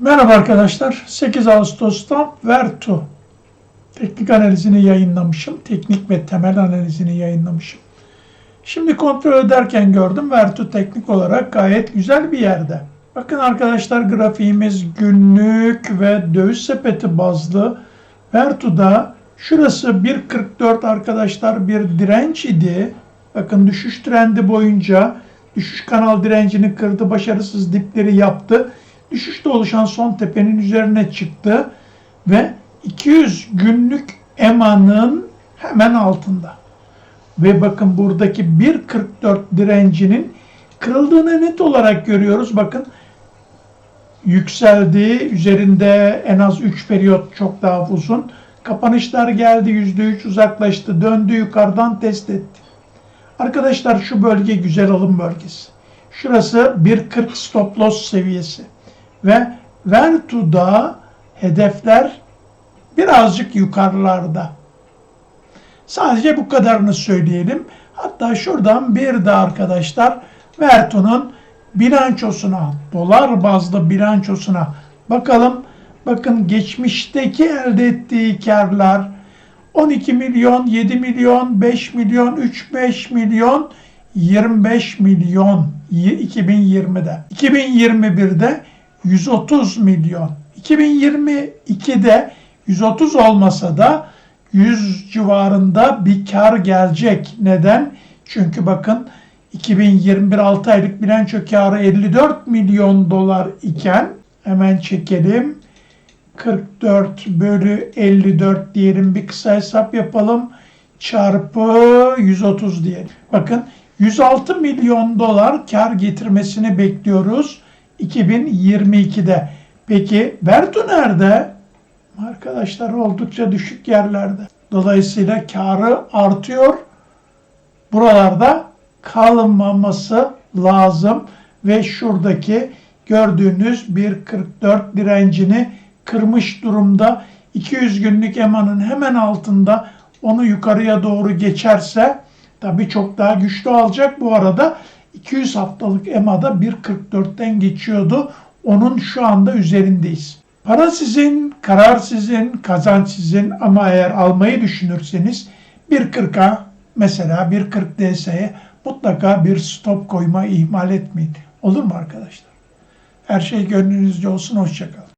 Merhaba arkadaşlar. 8 Ağustos'ta Vertu teknik analizini yayınlamışım. Teknik ve temel analizini yayınlamışım. Şimdi kontrol ederken gördüm Vertu teknik olarak gayet güzel bir yerde. Bakın arkadaşlar grafiğimiz günlük ve döviz sepeti bazlı. Vertu'da şurası 1.44 arkadaşlar bir direnç idi. Bakın düşüş trendi boyunca düşüş kanal direncini kırdı, başarısız dipleri yaptı. Düşüşte oluşan son tepenin üzerine çıktı ve 200 günlük EMA'nın hemen altında. Ve bakın buradaki 1.44 direncinin kırıldığını net olarak görüyoruz. Bakın yükseldi. Üzerinde en az 3 periyot çok daha uzun. Kapanışlar geldi. %3 uzaklaştı. Döndü yukarıdan test etti. Arkadaşlar şu bölge güzel alım bölgesi. Şurası 1.40 stop loss seviyesi. Ve Vertu'da hedefler birazcık yukarılarda. Sadece bu kadarını söyleyelim. Hatta şuradan bir de arkadaşlar Vertu'nun bilançosuna, dolar bazlı bilançosuna bakalım. Bakın geçmişteki elde ettiği karlar 12 milyon, 7 milyon, 5 milyon, 3-5 milyon, 25 milyon 2020'de. 2021'de 130 milyon. 2022'de 130 olmasa da 100 civarında bir kar gelecek. Neden? Çünkü bakın 2021 6 aylık bilanço karı 54 milyon dolar iken hemen çekelim. 44 bölü 54 diyelim bir kısa hesap yapalım. Çarpı 130 diyelim. Bakın 106 milyon dolar kar getirmesini bekliyoruz 2022'de. Peki Vertu nerede? Arkadaşlar oldukça düşük yerlerde. Dolayısıyla karı artıyor. Buralarda kalmaması lazım ve şuradaki gördüğünüz 1.44 direncini kırmış durumda. 200 günlük EMA'nın hemen altında onu yukarıya doğru geçerse tabii çok daha güçlü alacak. Bu arada 200 haftalık EMA'da 1.44'ten geçiyordu. Onun şu anda üzerindeyiz. Para sizin, karar sizin, kazanç sizin ama eğer almayı düşünürseniz 1.40'a mesela 1.40 DS'ye mutlaka bir stop koyma ihmal etmeyin. Olur mu arkadaşlar? Her şey gönlünüzce olsun. Hoşçakalın.